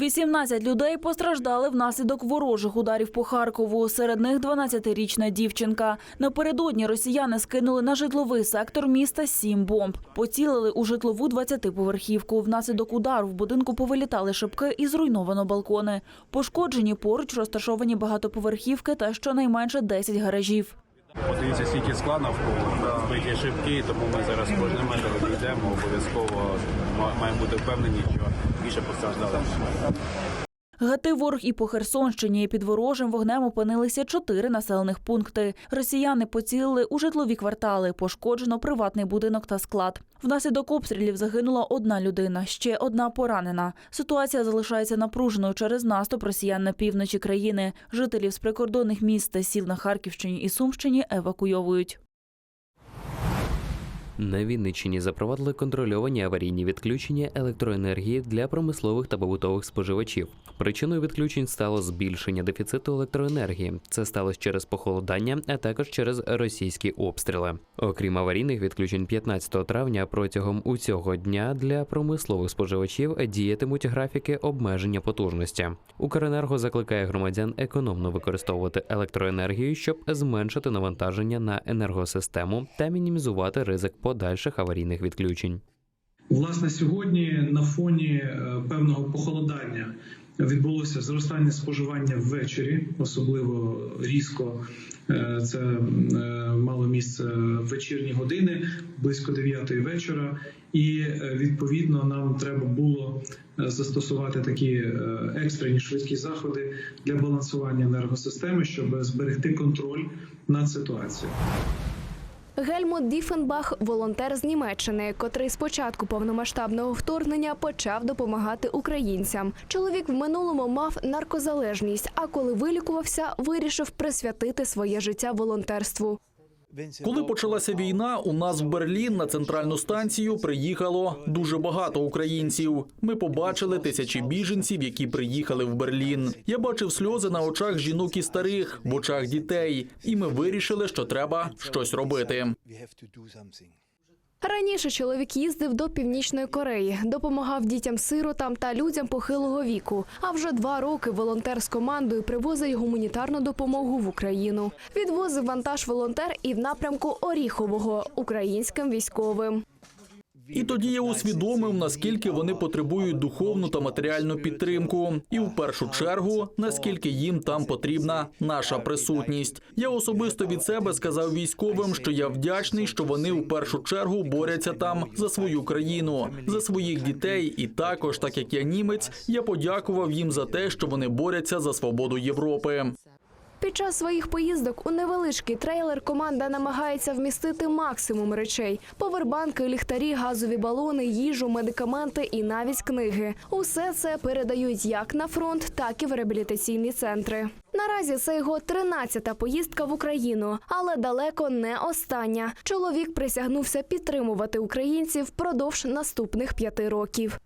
18 людей постраждали внаслідок ворожих ударів по Харкову. Серед них 12-річна дівчинка. Напередодні росіяни скинули на житловий сектор міста сім бомб. Поцілили у житлову 20-поверхівку. Внаслідок удару в будинку повилітали шибки і зруйновано балкони. Пошкоджені поруч розташовані багатоповерхівки та щонайменше 10 гаражів. Подивіться, скільки скла навколо, збиті шибки, тому ми зараз кожним метр йдемо, обов'язково маємо бути впевнені, що більше постраждали. Гати ворог і по Херсонщині. Під ворожим вогнем опинилися чотири населених пункти. Росіяни поцілили у житлові квартали. Пошкоджено приватний будинок та склад. Внаслідок обстрілів загинула одна людина, ще одна поранена. Ситуація залишається напруженою через наступ росіян на півночі країни. Жителів з прикордонних міст та сіл на Харківщині і Сумщині евакуйовують. На Вінниччині запровадили контрольовані аварійні відключення електроенергії для промислових та побутових споживачів. Причиною відключень стало збільшення дефіциту електроенергії. Це сталося через похолодання, а також через російські обстріли. Окрім аварійних відключень 15 травня, протягом усього дня для промислових споживачів діятимуть графіки обмеження потужності. Укренерго закликає громадян економно використовувати електроенергію, щоб зменшити навантаження на енергосистему та мінімізувати ризик подальших аварійних відключень. Власне, сьогодні на фоні е, певного похолодання відбулося зростання споживання ввечері, особливо різко. Е, Це е, мало місце в вечірні години, близько 9 вечора, і відповідно нам треба було застосувати такі екстрені швидкі заходи для балансування енергосистеми, щоб зберегти контроль над ситуацією. Гельмут Діфенбах волонтер з Німеччини, котрий з початку повномасштабного вторгнення почав допомагати українцям. Чоловік в минулому мав наркозалежність, а коли вилікувався, вирішив присвятити своє життя волонтерству. Коли почалася війна, у нас в Берлін на центральну станцію приїхало дуже багато українців. Ми побачили тисячі біженців, які приїхали в Берлін. Я бачив сльози на очах жінок і старих, в очах дітей, і ми вирішили, що треба щось робити. Раніше чоловік їздив до північної Кореї, допомагав дітям-сиротам та людям похилого віку. А вже два роки волонтер з командою привозить гуманітарну допомогу в Україну. Відвозив вантаж волонтер і в напрямку Оріхового українським військовим. І тоді я усвідомив, наскільки вони потребують духовну та матеріальну підтримку, і в першу чергу наскільки їм там потрібна наша присутність. Я особисто від себе сказав військовим, що я вдячний, що вони в першу чергу борються там за свою країну, за своїх дітей. І також, так як я німець, я подякував їм за те, що вони борються за свободу Європи. Під час своїх поїздок у невеличкий трейлер команда намагається вмістити максимум речей: повербанки, ліхтарі, газові балони, їжу, медикаменти і навіть книги. Усе це передають як на фронт, так і в реабілітаційні центри. Наразі це його 13-та поїздка в Україну, але далеко не остання. Чоловік присягнувся підтримувати українців впродовж наступних п'яти років.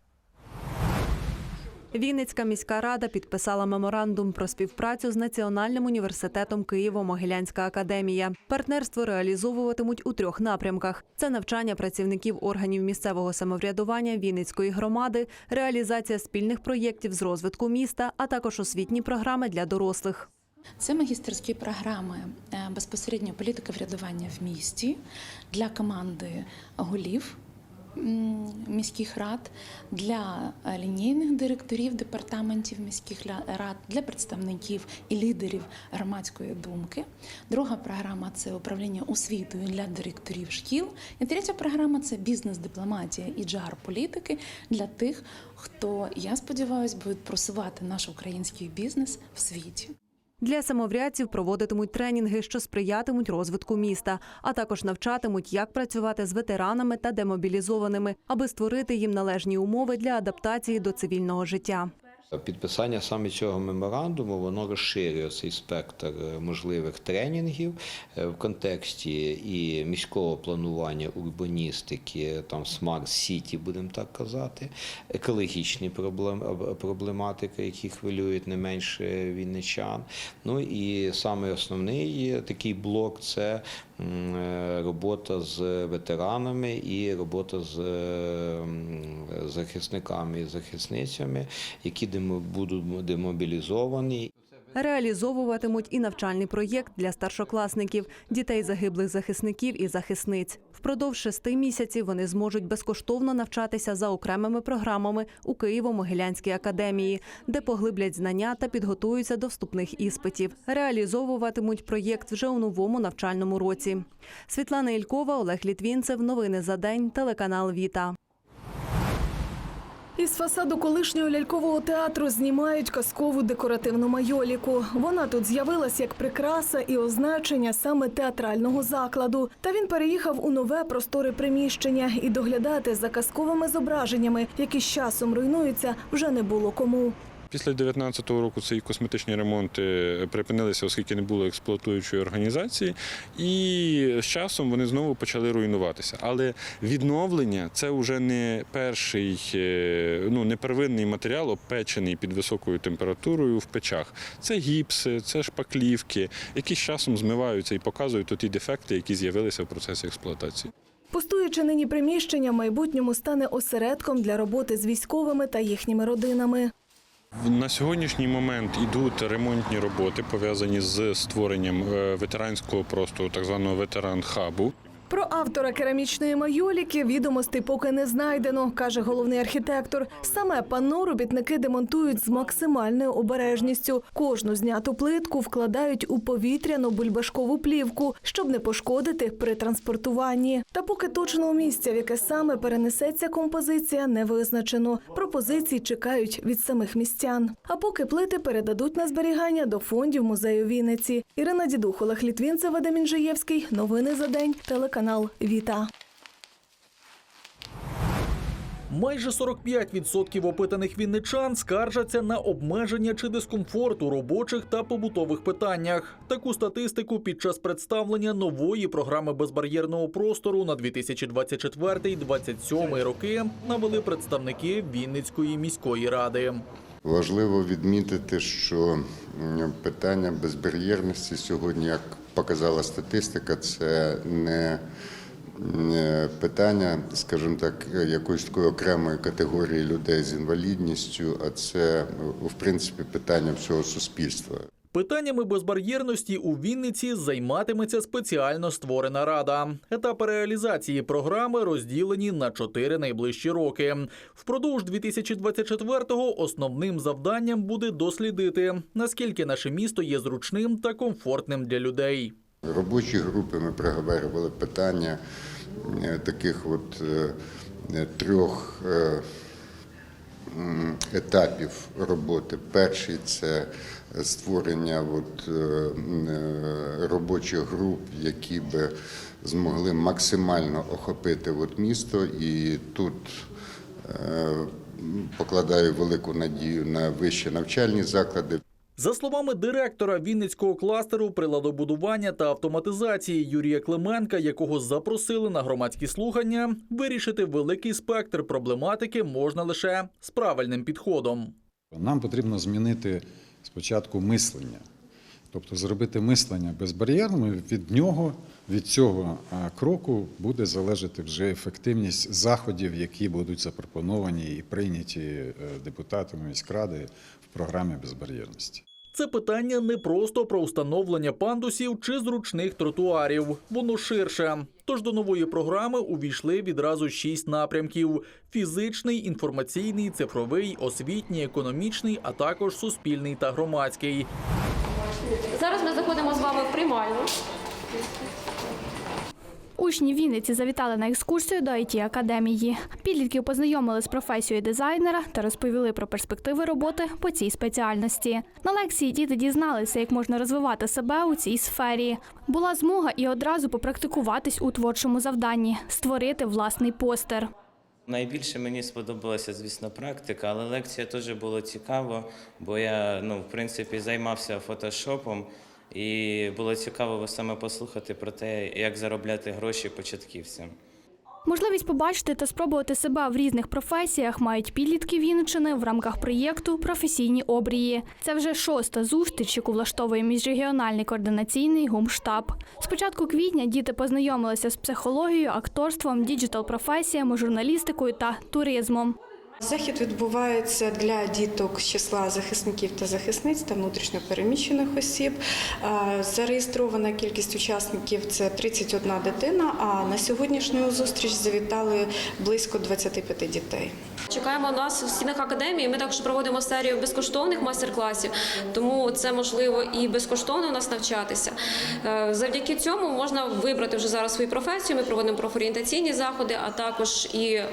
Вінницька міська рада підписала меморандум про співпрацю з Національним університетом Києво-Могилянська академія. Партнерство реалізовуватимуть у трьох напрямках: це навчання працівників органів місцевого самоврядування Вінницької громади, реалізація спільних проєктів з розвитку міста, а також освітні програми для дорослих. Це магістерські програми е, безпосередньо політики врядування в місті для команди голів міських рад, для е, лінійних директорів департаментів міських рад, для представників і лідерів громадської думки. Друга програма це управління освітою для директорів шкіл. І третя програма це бізнес-дипломатія і джар політики для тих, хто, я сподіваюся, буде просувати наш український бізнес в світі. Для самоврядців проводитимуть тренінги, що сприятимуть розвитку міста, а також навчатимуть, як працювати з ветеранами та демобілізованими, аби створити їм належні умови для адаптації до цивільного життя. Підписання саме цього меморандуму воно розширює цей спектр е, можливих тренінгів е, в контексті і міського планування урбаністики, там смарт сіті, будемо так казати, екологічні проблем, об- проблематики, які хвилюють не менше вінничан. Ну і саме основний такий блок це е, робота з ветеранами і робота з е, захисниками і захисницями, які будуть демобілізовані. Реалізовуватимуть і навчальний проєкт для старшокласників, дітей загиблих захисників і захисниць. Впродовж шести місяців вони зможуть безкоштовно навчатися за окремими програмами у Києво-Могилянській академії, де поглиблять знання та підготуються до вступних іспитів. Реалізовуватимуть проєкт вже у новому навчальному році. Світлана Ількова, Олег Літвінцев. Новини за день. Телеканал Віта. Із фасаду колишнього лялькового театру знімають казкову декоративну майоліку. Вона тут з'явилась як прикраса і означення саме театрального закладу. Та він переїхав у нове просторе приміщення і доглядати за казковими зображеннями, які з часом руйнуються, вже не було кому. Після 2019 року ці косметичні ремонти припинилися, оскільки не було експлуатуючої організації, і з часом вони знову почали руйнуватися. Але відновлення це вже не перший, е, ну не первинний матеріал, обпечений під високою температурою в печах. Це гіпси, це шпаклівки, які з часом змиваються і показують ті дефекти, які з'явилися в процесі експлуатації. Пустуючи нині приміщення, в майбутньому стане осередком для роботи з військовими та їхніми родинами. На сьогоднішній момент ідуть ремонтні роботи, пов'язані з створенням е, ветеранського простору, так званого ветеран-хабу. Про автора керамічної майоліки відомостей поки не знайдено, каже головний архітектор. Саме панно робітники демонтують з максимальною обережністю. Кожну зняту плитку вкладають у повітряну бульбашкову плівку, щоб не пошкодити при транспортуванні. Та поки точного місця, в яке саме перенесеться композиція, не визначено. Пропозиції чекають від самих містян. А поки плити передадуть на зберігання до фондів музею Вінниці. Ірина Дідух, Олег Літвінцев, Вадим Інжиєвський. Новини за день. Телеканал Віта. Майже 45% опитаних вінничан скаржаться на обмеження чи дискомфорт у робочих та побутових питаннях. Таку статистику під час представлення нової програми безбар'єрного простору на 2024-2027 роки навели представники Вінницької міської ради. Важливо відмітити, що питання безбар'єрності сьогодні, як показала статистика, це не питання, скажімо так, якоїсь такої окремої категорії людей з інвалідністю, а це в принципі питання всього суспільства. Питаннями безбар'єрності у Вінниці займатиметься спеціально створена рада. Етапи реалізації програми розділені на чотири найближчі роки. Впродовж 2024-го основним завданням буде дослідити, наскільки наше місто є зручним та комфортним для людей. Робочі групи ми проговорювали питання е, таких от е, трьох е, етапів роботи. Перший це створення от, е, е, робочих груп, які би змогли максимально охопити от місто. І тут е, покладаю велику надію на вищі навчальні заклади. За словами директора Вінницького кластеру приладобудування та автоматизації Юрія Клименка, якого запросили на громадські слухання, вирішити великий спектр проблематики можна лише з правильним підходом. Нам потрібно змінити спочатку мислення, тобто зробити мислення безбар'єрним. Від нього, від цього кроку буде залежати вже ефективність заходів, які будуть запропоновані і прийняті е, депутатами міськради в програмі безбар'єрності. Це питання не просто про встановлення пандусів чи зручних тротуарів. Воно ширше. Тож до нової програми увійшли відразу шість напрямків: фізичний, інформаційний, цифровий, освітній, економічний, а також суспільний та громадський. Зараз ми заходимо з вами в приймальну. Учні Вінниці завітали на екскурсію до it академії. Підлітків познайомили з професією дизайнера та розповіли про перспективи роботи по цій спеціальності. На лекції діти дізналися, як можна розвивати себе у цій сфері. Була змога і одразу попрактикуватись у творчому завданні створити власний постер. Найбільше мені сподобалася, звісно, практика, але лекція теж було цікаво, бо я ну, в принципі займався фотошопом, і було цікаво саме послухати про те, як заробляти гроші початківцям. Можливість побачити та спробувати себе в різних професіях мають підлітки Вінничини в рамках проєкту Професійні обрії. Це вже шоста зустріч, яку влаштовує міжрегіональний координаційний гумштаб. З початку квітня діти познайомилися з психологією, акторством, діджитал-професіями, журналістикою та туризмом. Захід відбувається для діток з числа захисників та захисниць та внутрішньопереміщених осіб. Е, Зареєстрована кількість учасників це 31 дитина. А на сьогоднішню зустріч завітали близько 25 дітей. Чекаємо нас в стінах академії. Ми також проводимо серію безкоштовних майстер-класів, тому це можливо і безкоштовно у нас навчатися. Е, Завдяки цьому можна вибрати вже зараз свою професію. Ми проводимо профорієнтаційні заходи, а також і е,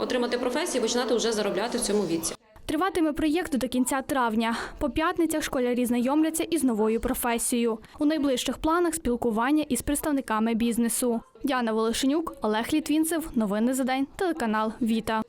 отримати професію, починати вже заробляти в цьому віці. Триватиме проєкт до кінця травня. По п'ятницях школярі знайомляться із новою професією. У найближчих планах спілкування із представниками бізнесу. Діана Волошенюк, Олег Літвінцев. Новини за день. Телеканал Віта.